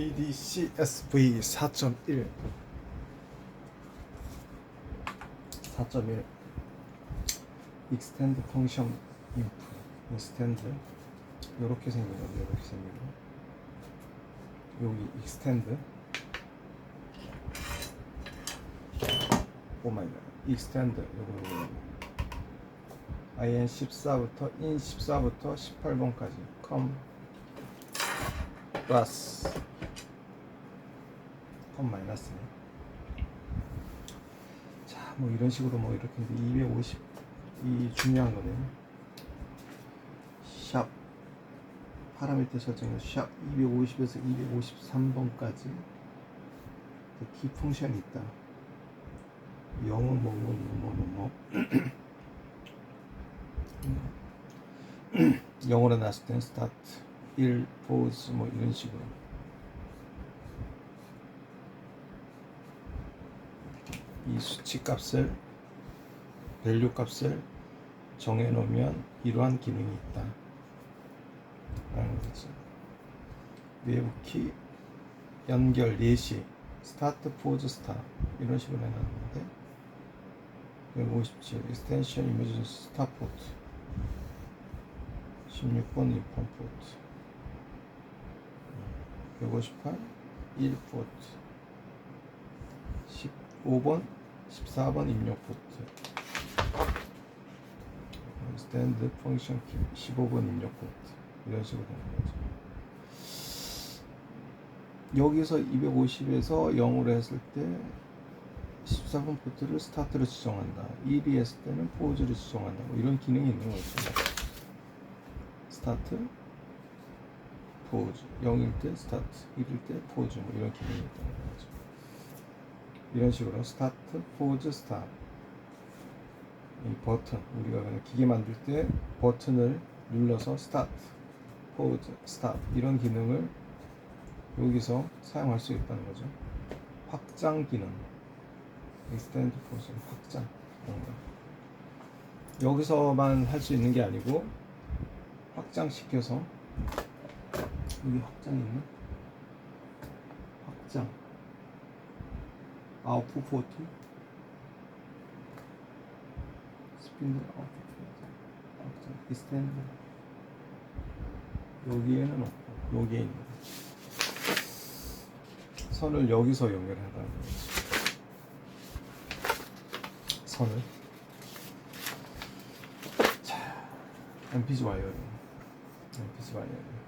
DDCSV 4.1 4.1 Extend Function Input Extend 이렇게 생긴 거죠 이렇게 거 여기 Extend 오마이갓 Extend 요거 요거 IN 14부터 IN 14부터 18번까지 컴 플러스 컴 마이너스네. 자 뭐 이런 식으로 뭐 이렇게 했는데 250이 중요한 거네. 샵. 파라미터 설정에 샵 250에서 253번까지. 키 펑션이 있다. 0은 뭐뭐 뭐뭐 뭐 영어로 나왔을 땐 스타트 1 포즈 뭐 이런 식으로 이 수치 값을 밸류 값을 정해 놓으면 이러한 기능이 있다. 라는 거지. 외부 키 연결 예시 스타트 포즈 스타 이런 식으로 해놨는데 157 익스텐션 이미지 스타 포트 16번 입판 포트 158 1포트 15번 14번 입력 포트. 스탠드 펑션 키 15번 입력 포트. 이런 식으로 되는 거죠. 여기서 250에서 0으로 했을 때 14번 포트를 스타트로 지정한다. 1이 했을 때는 포즈를 지정한다. 뭐 이런 기능이 있는 거죠. 스타트 포즈. 0일 때 스타트 1일 때 포즈. 뭐 이런 기능이 있다는 거죠 이런 식으로 스타트 포즈 스탑 이 버튼 우리가 기계 만들 때 버튼을 눌러서 스타트 포즈 스탑 이런 기능을 여기서 사용할 수 있다는 거죠. 확장 기능. 익스텐드 포즈 확장 여기서만 할 수 있는 게 아니고 확장시켜서 여기 확장 있나? 확장 아웃풋 포트. 스핀들 아웃풋 포트. 확장 익스텐드. 여기에는 없고 여기에 있는 거. 선을 여기서 연결하라는 선을. 자 MPG 와이어링. MPG 와이어링.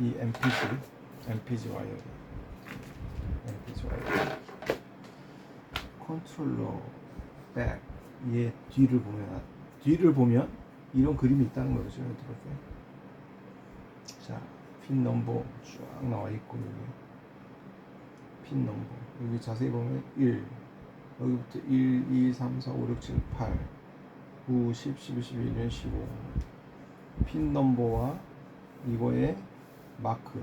이 MPG MPG 와이어링 컨트롤러 백 얘 뒤를 보면 뒤를 보면 이런 그림이 있다는 거죠 여러분 자핀 넘버 쫙 나와 있고 여기. 핀 넘버. 여기 자세히 보면 1 여기부터 1, 2, 3, 4, 5, 6, 7, 8 9, 10, 11, 12, 1, 15. 핀 넘버와 이거의 마크,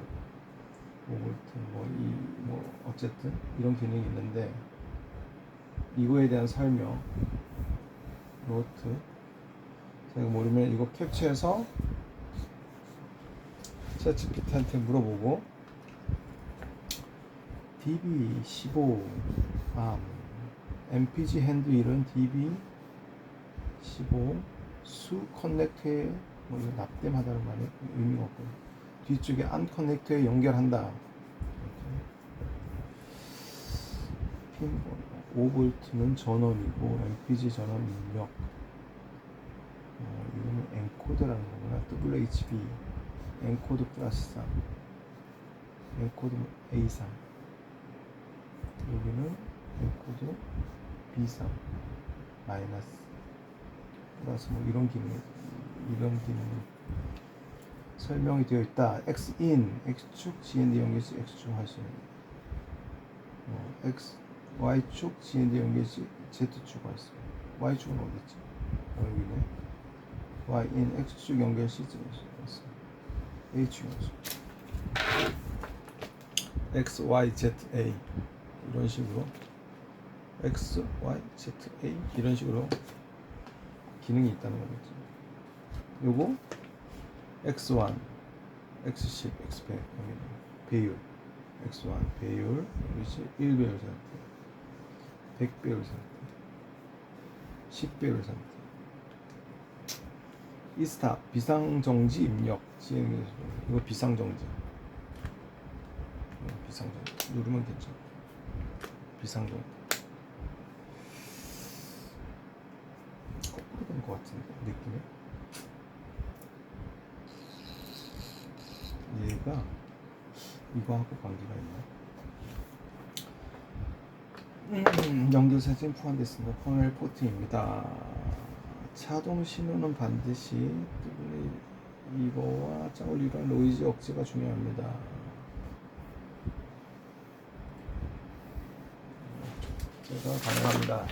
5볼트, 뭐, 이, 뭐, 어쨌든 이런 기능이 있는데, 이거에 대한 설명, 노트. 제가 모르면 이거 캡처해서 챗GPT한테 물어보고, DB15, 아, MPG 핸드 이런 DB 15 수 커넥터에 뭐 이거 납땜하다는 말에 의미가 없고 뒤쪽에 안 커넥터에 연결한다. 핀 5볼트는 전원이고 MPG 전원 입력. 어, 이거는 엔코드라는 거구나. WHB 엔코드 플러스 3 엔코드 A3 여기는 엔코드 B3 마이너스 플러스 뭐 이런 기능 이런 기능 설명이 되어 있다. X인 X축 GND 연결시 X축 어, X Y축 GND 연결시 Z축 하시는 Y축은 어디 있지? 어, 여기네. Y인 X축 연결시 Z축 H축 X Y Z A 이런 식으로 X Y Z A 이런 식으로 기능이 있다는 거겠죠. 요거 X1, X10, X100 여기는 배율. X1 배율 이것이 1배율 상태. 100배율 상태. 10배율 상태. 이스타 비상정지 입력. 시행해서 이거 비상정지. 비상정지. 누르면 괜찮아 비상정지. 거꾸로 된것 같은데 느낌이 얘가 이거하고 관계가 있나? 음, 연결 사진 포함됐습니다. 퍼널 포트입니다. 자동 신호는 반드시 이거와 이루한 노이즈 억제가 중요합니다. 제가 가능합니다.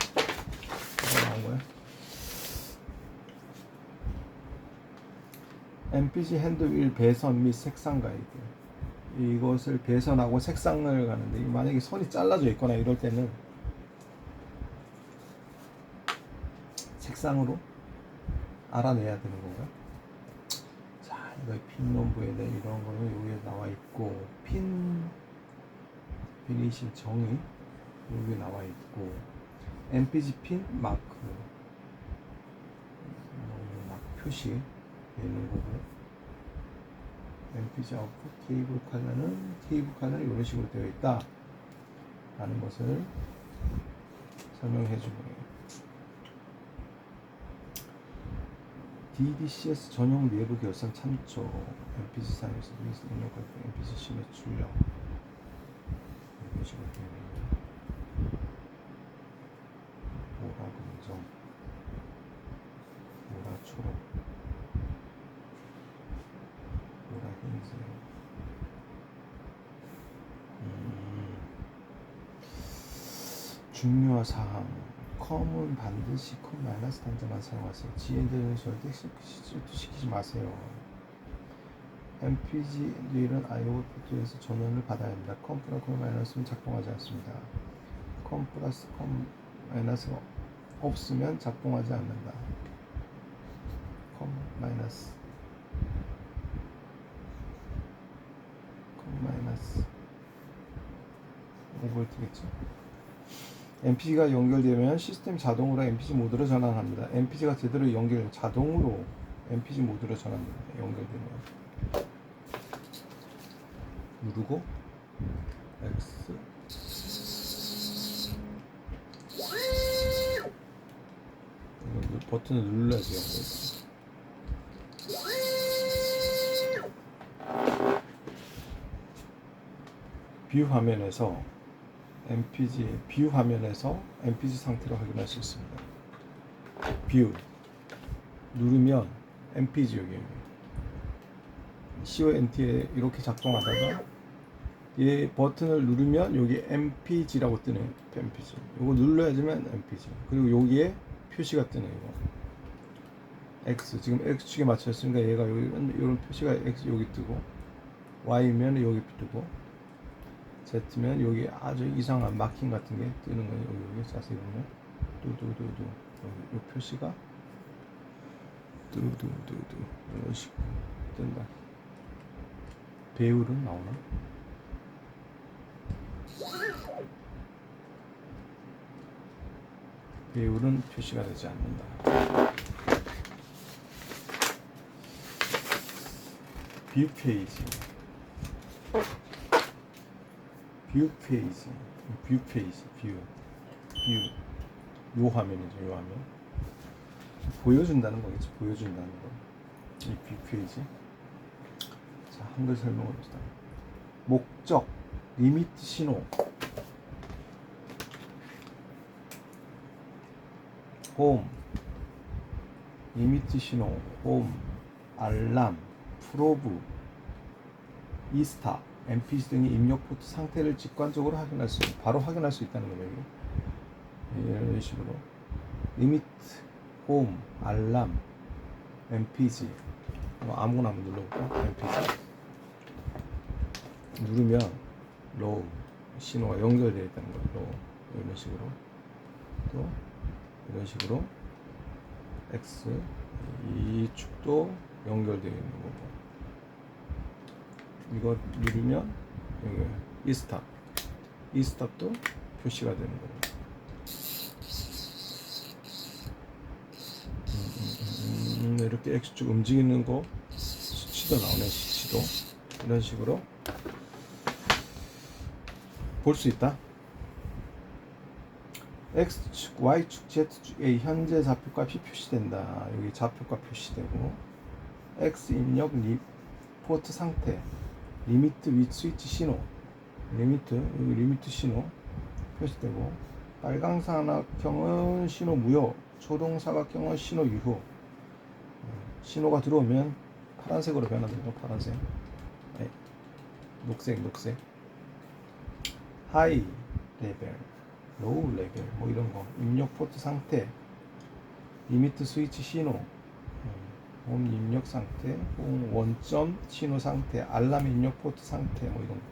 이거 나온 거야? MPG 핸드윌 배선 및 색상 가이드. 이것을 배선하고 색상을 가는데 만약에 선이 잘라져 있거나 이럴 때는 색상으로 알아내야 되는 건가요? 자, 이거 핀 nom부에 대한 이런 거는 여기에 나와 있고 핀 비니싱 정의 여기에 나와 있고 MPG 핀 마크 음, 마크 표시 있는 거고 MPG 아웃풋 케이블 컬러는 케이블 컬러는 이런 식으로 되어 있다. 라는 것을 설명해 주고 DDCS 전용 내부 결산 참조. MPG 사용에서 입력할 때 MPG 심의 출력. 이런 식으로 되어 있는 모라 검정 모라 초록 모라 흰색 음, 중요한 사항. 컴은 반드시 컴 마이너스 단자만 사용하세요. GND는 절대 시키지 마세요. MPG 릴은 IO 포트에서 전원을 받아야 합니다. 컴 플러스 컴 마이너스는 작동하지 않습니다. 컴 플러스 컴 마이너스가 없으면 작동하지 않는다. 컴 마이너스. 컴 마이너스. 5V겠죠 MPG가 연결되면 시스템 자동으로 MPG 모드로 전환합니다. MPG가 제대로 연결 자동으로 MPG 모드로 전환됩니다. 연결되면. 누르고 X. 버튼을 눌러야지 연결 뷰 화면에서 MPG 뷰 화면에서 MPG 상태를 확인할 수 있습니다. 뷰 누르면 MPG 여기 CONT에 이렇게 작동하다가 얘 버튼을 누르면 여기 MPG라고 뜨네요. MPG. 이거 눌러야지만 MPG. 그리고 여기에 표시가 뜨네요. 이거. X 지금 X축에 맞췄으니까 얘가 여기 이런 표시가 X 여기 뜨고 Y면 여기 뜨고 Z면 여기 아주 이상한 마킹 같은 게 뜨는 거예요. 여기, 여기 자세히 보면 뚜두두두 여기 이 표시가 뚜두두두 이런 식으로 뜬다. 배율은 나오나? 배율은 표시가 되지 않는다. 뷰 페이지. 뷰 페이지. 뷰 페이지. 뷰. 뷰. 요 화면이죠. 요 화면. 보여준다는 거겠지. 보여준다는 거. 이 뷰 페이지. 자, 한글 설명을 봅시다. 목적, 리미트 신호, 홈, 리미트 신호, 홈, 알람, 프로브, 이스타, MPC 등의 입력 포트 상태를 직관적으로 확인할 수, 바로 확인할 수 있다는 거예요. 이런 식으로 리미트, 홈, 알람, MPG 뭐 아무거나 한번 눌러볼까? MPG 누르면 로우 신호가 연결되어 있다는 거예요. 로우 이런 식으로 또 이런 식으로 X 이 축도 연결되어 있는 거고 이거 누르면 여기 이 스탑 이 스탑도 표시가 되는 거예요. 음, 음, 음, 이렇게 X축 움직이는 거 수치도 나오네 수치도 이런 식으로 볼 수 있다. X축, Y축, Z축의 현재 좌표값이 표시된다. 여기 좌표값 표시되고 X 입력 리, 포트 상태 리미트 윗 스위치 신호. 리미트 여기 리미트 신호 표시되고 빨강 사각형은 신호 무효 초록 사각형은 신호 유효. 어, 신호가 들어오면 파란색으로 변화되죠 파란색. 네. 녹색 녹색. 하이 레벨 로우 레벨 뭐 이런 거. 입력 포트 상태 리미트 스위치 신호. 음, 홈 입력 상태 홈 원점 신호 상태 알람 입력 포트 상태 뭐 이런 거.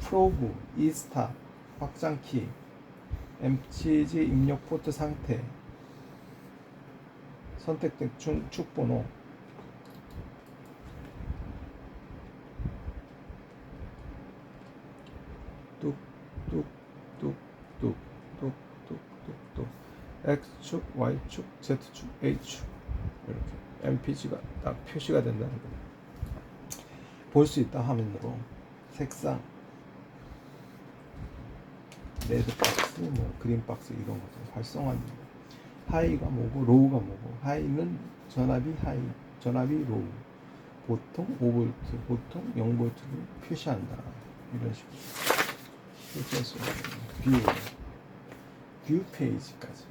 프로브 이스타 확장키 MTG 입력 포트 상태 선택된 축, 축번호. 뚝뚝뚝뚝뚝뚝뚝뚝. X축, Y축, Z축, 이렇게 MPG가 딱 표시가 된다는 거. 볼수 있다 화면으로 색상 레드 박스, 뭐 그린 박스 이런 것들 활성화입니다. 하이가 뭐고 로우가 뭐고 하이는 전압이 하이, 전압이 로우. 보통 5V, 보통 0V를 표시한다. 이런 식으로 표시할 수 있는 뷰, 뷰 페이지까지,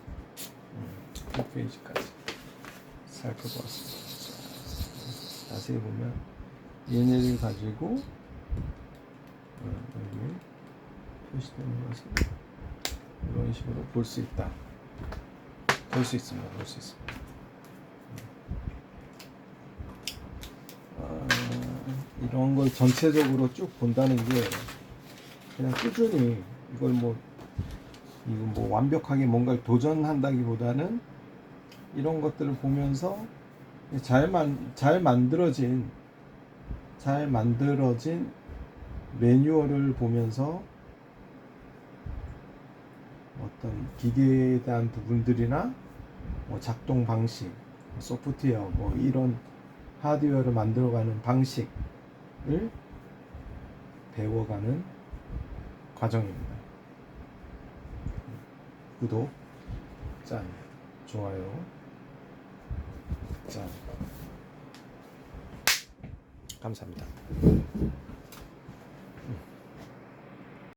음, 뷰 페이지까지 살펴보았습니다. 자, 자세히 보면 얘네를 가지고 어, 여기 표시되는 것을 이런 식으로 볼 수 있다. 볼 수 있습니다. 볼 수 있습니다. 아, 이런 걸 전체적으로 쭉 본다는 게 그냥 꾸준히 이걸 뭐 이거 뭐 완벽하게 뭔가를 도전한다기보다는 이런 것들을 보면서 잘, 만, 잘 만들어진 잘 만들어진 매뉴얼을 보면서 어떤 기계에 대한 부분들이나 뭐 작동 방식, 소프트웨어 뭐 이런 하드웨어를 만들어가는 방식을 배워가는 과정입니다. 구독, 짠, 좋아요, 짠. 감사합니다.